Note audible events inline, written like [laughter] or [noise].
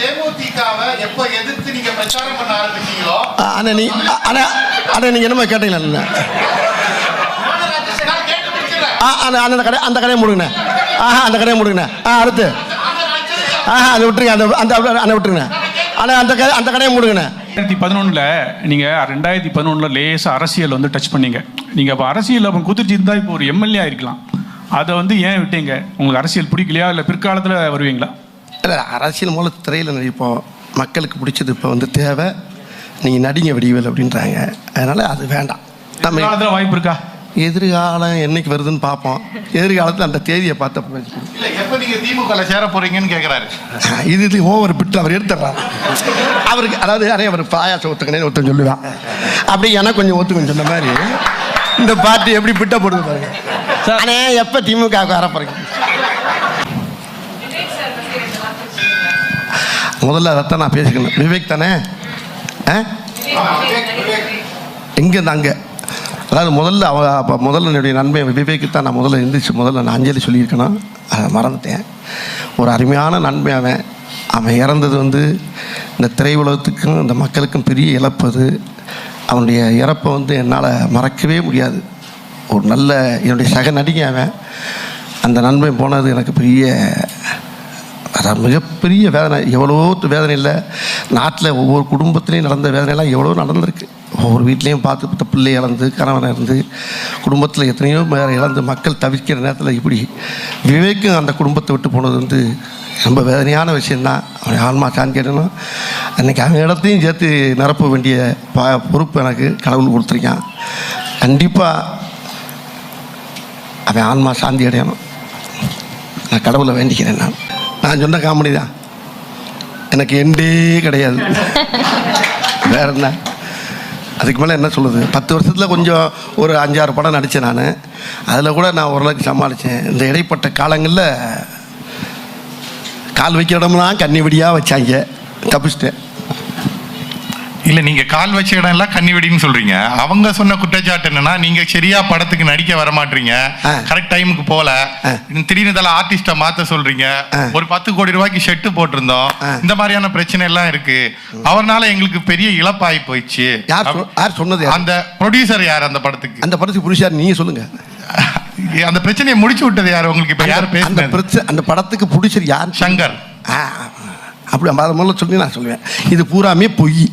தேமுதிகவை எப்ப எதிர்த்து நீங்க பிரச்சாரம் பண்ண ஆரம்பிச்சீங்களோ? அண்ணா நீ அண்ணா அண்ணா என்னமா கேட்டீங்களா அந்த கடை அந்த கடையை முடுங்கண்ணே. ஆஹா அந்த கடையை முடுங்கண்ணே. ஆ அடுத்து. ஆஹா அதை விட்டுருங்க அந்த அந்த அந்த விட்டுருங்க அண்ணா அந்த கடை அந்த கடையை முடுங்கண்ணே. ரெண்டாயிரத்தி பதினொன்றில் நீங்கள் ரெண்டாயிரத்தி பதினொன்றில் லேசாக அரசியல் வந்து டச் பண்ணீங்க. நீங்கள் இப்போ அரசியல் அப்போ குதிர்ச்சி இருந்தால் இப்போ ஒரு எம்எல்ஏ ஆயிருக்கலாம் அதை வந்து ஏன் விட்டீங்க? உங்களுக்கு அரசியல் பிடிக்கலையா? இல்லை பிற்காலத்தில் வருவீங்களா? இல்லை அரசியல் மூலம் திரையில் நடிப்போம் மக்களுக்கு பிடிச்சது இப்போ வந்து தேவை. நீங்கள் நடிங்க வடிவேல் அப்படின்றாங்க. அதனால் அது வேண்டாம். நம்ம பிற்காலத்தில் வாய்ப்பு இருக்கா? எதிர்காலம் என்னைக்கு வருதுன்னு பார்ப்போம். எதிர்காலத்தில் அந்த தேதியை பார்த்த. இல்ல எப்ப சேர போறீங்கன்னு கேக்குறாரு. இது இது ஓவர் பிட்டு அவர் எடுத்துடுறாரு. அவருக்கு அதாவது அரே அவர் பாயாசம் ஒத்துக்கணேன்னு ஒருத்தன் சொல்லுவான். அப்படி எனக்கு கொஞ்சம் ஒத்துக்கணும் சொன்ன மாதிரி இந்த பார்ட்டி எப்படி பிட்ட போடுது பாருங்க. அண்ணே எப்போ திமுக வர போறீங்க? முதல்ல அதைத்தான் நான் பேசிக்கணும். விவேக் தானே? ஆ? எங்கேருந்து அங்கே. அதாவது முதல்ல அவ அப்போ முதல்ல என்னுடைய நண்பன் விவேக்கு தான் நான் முதல்ல எழுந்திரிச்சு முதல்ல நான் அஞ்சலி சொல்லியிருக்கணும். அதை மறந்துட்டேன். ஒரு அருமையான நண்பன் அவன். அவன் இறந்தது வந்து இந்த திரையுலகத்துக்கும் இந்த மக்களுக்கும் பெரிய இழப்பு அது. அவனுடைய இறப்பை வந்து என்னால் மறக்கவே முடியாது. ஒரு நல்ல என்னுடைய சக நடிகை அவன். அந்த நண்பன் போனது எனக்கு பெரிய அதான் மிகப்பெரிய வேதனை. எவ்வளோ வேதனை இல்லை. நாட்டில் ஒவ்வொரு குடும்பத்துலேயும் நடந்த வேதனைலாம் எவ்வளோ நடந்திருக்கு. ஒவ்வொரு வீட்லேயும் பார்த்து பார்த்த பிள்ளை இழந்து கணவன் இறந்து குடும்பத்தில் எத்தனையோ பேர் இழந்து மக்கள் தவிர்க்கிற நேரத்தில் இப்படி விவேக்கும் அந்த குடும்பத்தை விட்டு போனது வந்து ரொம்ப வேதனையான விஷயந்தான் அவன் ஆன்மா சாந்திடணும் அன்றைக்கி அவன் இடத்தையும் சேர்த்து நிரப்ப வேண்டிய ப பொறுப்பு எனக்கு கடவுள் கொடுத்துருக்கான். கண்டிப்பாக அவன் ஆன்மா சாந்தி அடையணும். நான் கடவுளை வேண்டிக்கிறேன் நான். நான் சொன்ன காமெடி தான். எனக்கு எண்டே கிடையாது. [laughs] வேற என்ன? அதுக்கு மேலே என்ன சொல்லுது பத்து வருஷத்தில் கொஞ்சம் ஒரு அஞ்சாறு படம் நடித்தேன் நான். அதில் கூட நான் ஓரளவுக்கு சமாளித்தேன் இந்த இடைப்பட்ட காலங்களில் கால் வைக்க இடம்லாம் கண்ணி வச்சாங்க. தப்பிச்சிட்டேன். இல்ல நீங்க கால் வச்ச இடம் எல்லாம் கன்னிவெடின்னு சொல்றீங்க. அவங்க சொன்ன குற்றச்சாட்டு என்னன்னா நீங்க சரியா படத்துக்கு நடிக்க வர மாட்டீங்க ஆ. கரெக்ட் டைமுக்கு போல. ஆ. திடீர்னு இதெல்லாம் ஆர்டிஸ்ட மாத்த சொல்றீங்க. ஆ. ஒரு பத்து கோடி ரூபாய்க்கு ஷெட்டு போட்டிருந்தோம். இந்த மாதிரியான பிரச்சனை எல்லாம் இருக்கு. அவர்னால எங்களுக்கு பெரிய இழப்பாகி போயிடுச்சு. யார் சொன்னது? அந்த ப்ரொடியூசர் யார் அந்த படத்துக்கு? அந்த படத்துக்கு புருஷார் நீங்கள் சொல்லுங்கள் [laughs] அந்த பிரச்சனையை முடிச்சு விட்டது யார்? உங்களுக்கு இப்ப யார் பிரச்சனை அந்த படத்துக்கு பிடிச்சர் யார்? சங்கர். அப்படி முதல்ல சொல்லி நான் சொல்லுவேன். இது பூராமே பொய்.